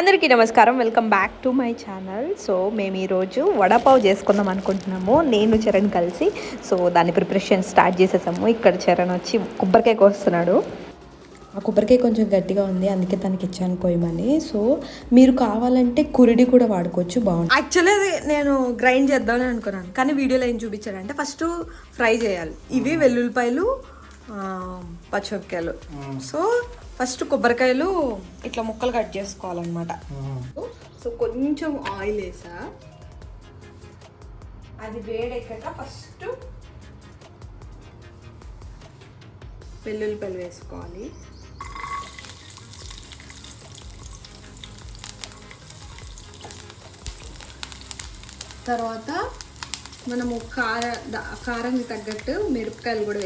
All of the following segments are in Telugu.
అందరికీ నమస్కారం. Welcome back to my channel so మేము ఈరోజు వడపావ్ చేసుకుందాం అనుకుంటున్నాము. నేను చరణ్ కలిసి. సో దాని ప్రిపరేషన్ స్టార్ట్ చేసేసాము. ఇక్కడ చరణ్ వచ్చి కొబ్బరికాయ కోస్తున్నాడు. ఆ కొబ్బరికాయ కొంచెం గట్టిగా ఉంది. అందుకే తనకి ఇచ్చాను కొయ్యమని. సో మీరు కావాలంటే కురిడి కూడా వాడుకోవచ్చు. బాగుంటుంది. యాక్చువల్లీ నేను గ్రైండ్ చేద్దామని అనుకున్నాను. కానీ వీడియోలో ఏం చూపించాడంటే ఫస్ట్ ఫ్రై చేయాలి. ఇవి వెల్లుల్లిపాయలు ఆ, పచ్చిమిరపకాయలు. సో ఫస్ట్ కొబ్బరికాయలు ఇట్లా ముక్కలు కట్ చేసుకోవాలన్నమాట. సో కొంచెం ఆయిల్ వేసా. అది వేడెక్కాక ఫస్ట్ వెల్లుల్లిపల్లి వేసుకోవాలి. తర్వాత మనము కార కారానికి కారంకి తగ్గట్టు మిరపకాయలు కూడా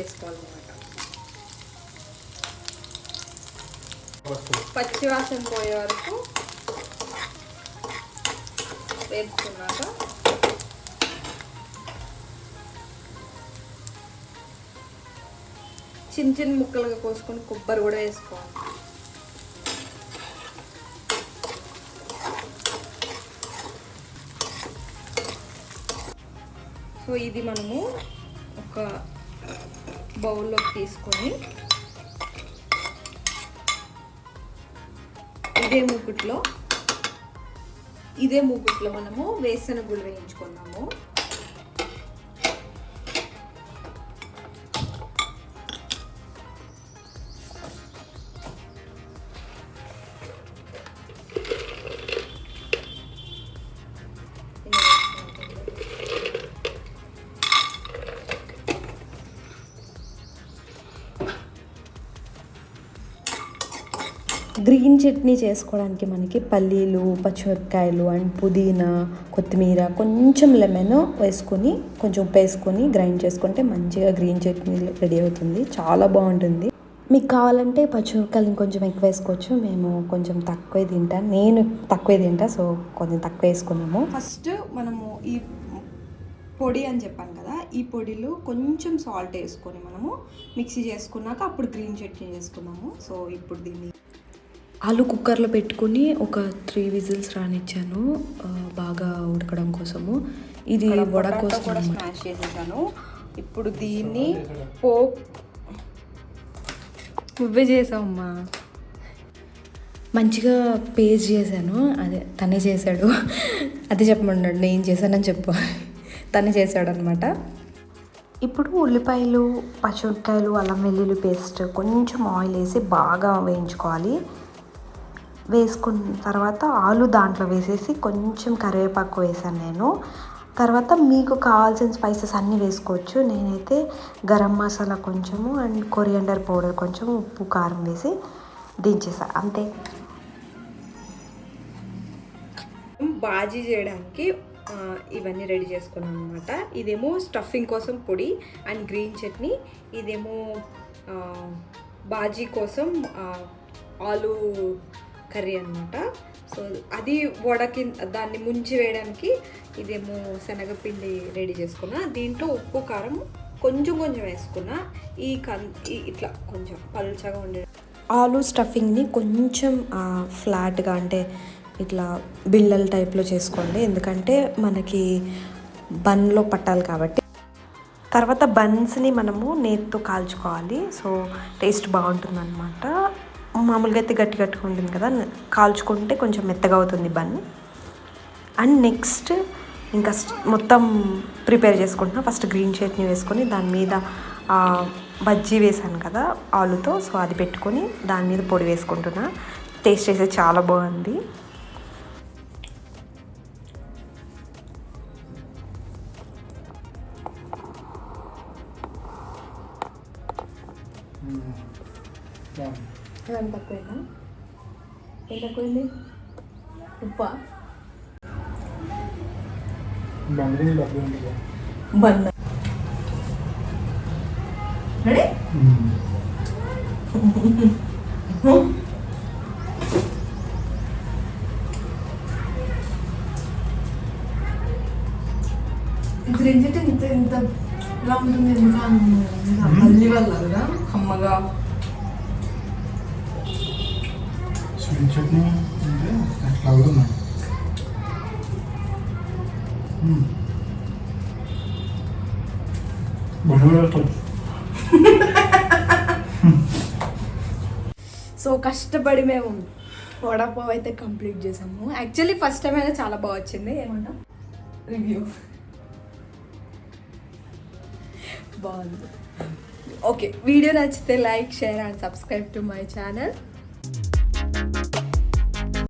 పచ్చివాసం పోయే వరకు వేసుకున్నాక చిన్న చిన్న ముక్కలుగా కోసుకొని కొబ్బరి కూడా వేసుకోవాలి. సో ఇది మనము ఒక బౌల్లోకి తీసుకొని ఇదే మూకుట్లో ఇదే మూకుట్లో మనము వేసిన గుళ్ళు వేయించుకున్నాము. గ్రీన్ చట్నీ చేసుకోవడానికి మనకి పల్లీలు పచ్చిమిరపకాయలు అండ్ పుదీనా కొత్తిమీర కొంచెం లెమన్ వేసుకొని కొంచెం ఉప్పు వేసుకొని గ్రైండ్ చేసుకుంటే మంచిగా గ్రీన్ చట్నీ రెడీ అవుతుంది. చాలా బాగుంటుంది. మీకు కావాలంటే పచ్చిమిరపకాయలు ఇంకొంచెం ఎక్కువ వేసుకోవచ్చు. మేము కొంచెం తక్కువే తింటా. నేను తక్కువే తింటా సో కొంచెం తక్కువ వేసుకున్నాము. ఫస్ట్ మనము ఈ పొడి అని చెప్పాను కదా ఈ పొడిలో కొంచెం సాల్ట్ వేసుకొని మనము మిక్సీ చేసుకున్నాక అప్పుడు గ్రీన్ చట్నీ చేసుకున్నాము. సో ఇప్పుడు దీన్ని ఆలు కుక్కర్లో పెట్టుకుని ఒక త్రీ విజిల్స్ రానిచ్చాను బాగా ఉడకడం కోసము. ఇది వడ కోసం కూడా. స్మాష్ చేసేసాను. ఇప్పుడు దీన్ని పో నువ్వే చేసావమ్మా. మంచిగా పేస్ట్ చేశాను. అదే తనే చేశాడు. అదే చెప్పమన్నాడు నేను చేశానని చెప్పు. తనే చేశాడు అనమాట ఇప్పుడు ఉల్లిపాయలు పచ్చిమిరపకాయలు అల్లం వెల్లుల్లి పేస్ట్ కొంచెం ఆయిల్ వేసి బాగా వేయించుకోవాలి. వేసుకున్న తర్వాత ఆలు దాంట్లో వేసేసి కొంచెం కరివేపాకు వేసాను నేను. తర్వాత మీకు కావాల్సిన స్పైసెస్ అన్నీ వేసుకోవచ్చు. నేనైతే గరం మసాలా కొంచెము అండ్ కొరియండర్ పౌడర్ కొంచెం ఉప్పు కారం వేసి దించేసా. అంతే. బాజీ చేయడానికి ఇవన్నీ రెడీ చేసుకున్నాను అనమాట ఇదేమో స్టఫింగ్ కోసం పొడి అండ్ గ్రీన్ చట్నీ. ఇదేమో బాజీ కోసం ఆలు కర్రీ అనమాట సో అది వడకి దాన్ని ముంచి వేయడానికి ఇదేమో శనగపిండి రెడీ చేసుకున్నా. దీంట్లో ఉప్పు కారం కొంచెం కొంచెం వేసుకున్నా. ఈ కన్ ఈ ఇట్లా కొంచెం పలుచగా ఉండే ఆలు స్టఫింగ్ని కొంచెం ఫ్లాట్గా అంటే ఇట్లా బిళ్ళల టైప్లో చేసుకోండి. ఎందుకంటే మనకి బన్లో పట్టాలి కాబట్టి. తర్వాత బన్స్ని మనము నేతితో కాల్చుకోవాలి. సో టేస్ట్ బాగుంటుంది అనమాట మామూలుగా అయితే గట్టి గట్టిగా ఉంటుంది కదా కాల్చుకుంటే కొంచెం మెత్తగా అవుతుంది బన్. అండ్ నెక్స్ట్ ఇంకా మొత్తం ప్రిపేర్ చేసుకుంటున్నా. ఫస్ట్ గ్రీన్ చట్నీ వేసుకొని దాని మీద బజ్జీ వేసాను కదా ఆలుతో. సో అది పెట్టుకొని దాని మీద పొడి వేసుకుంటున్నా. టేస్ట్ చేస్తే చాలా బాగుంది. Hmm. Hmm. ఎంత తక్కువైనా ఎంత తక్కువైంది? ఉప్పా? బన్న రెడీ? ఇంత ఇంత ఇలా ఉంటుంది ఎందుకు మళ్ళీ వల్ల కదా కమ్మగా. గ్రీన్ చట్నీ అంటే నెక్స్ట్ లెవెల్ ఉన్నాడు సో కష్టపడి మేము వడపావ్ అయితే కంప్లీట్ చేసాము. యాక్చువల్లీ ఫస్ట్ టైం అయితే చాలా బాగా వచ్చింది. ఏమన్నా రివ్యూ బాగుంది. ఓకే వీడియో నచ్చితే like share and subscribe to my channel.